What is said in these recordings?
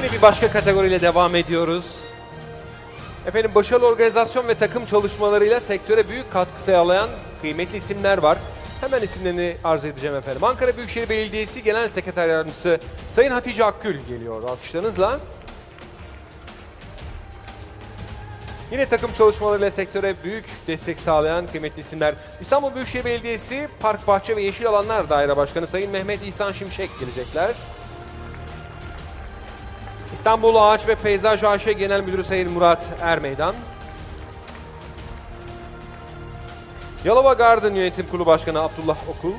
Yine bir başka kategoriyle devam ediyoruz. Efendim başarılı organizasyon ve takım çalışmalarıyla sektöre büyük katkı sağlayan kıymetli isimler var. Hemen isimlerini arz edeceğim efendim. Ankara Büyükşehir Belediyesi Genel Sekreter Yardımcısı Sayın Hatice Akgül geliyor alkışlarınızla. Yine takım çalışmalarıyla sektöre büyük destek sağlayan kıymetli isimler. İstanbul Büyükşehir Belediyesi Park Bahçe ve Yeşil Alanlar Daire Başkanı Sayın Mehmet İhsan Şimşek gelecekler. İstanbul Ağaç ve Peyzaj AŞ Genel Müdürü Sayın Murat Ermeydan. Yalova Garden Yönetim Kurulu Başkanı Abdullah Okul.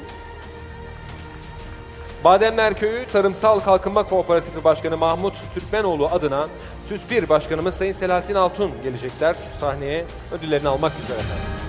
Bademler Köyü Tarımsal Kalkınma Kooperatifi Başkanı Mahmut Türkmenoğlu adına SÜS 1 Başkanımız Sayın Selahattin Altun gelecekler sahneye ödüllerini almak üzere efendim.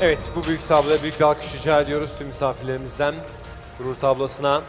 Evet bu büyük tabloya büyük bir alkış rica ediyoruz tüm misafirlerimizden gurur tablosuna.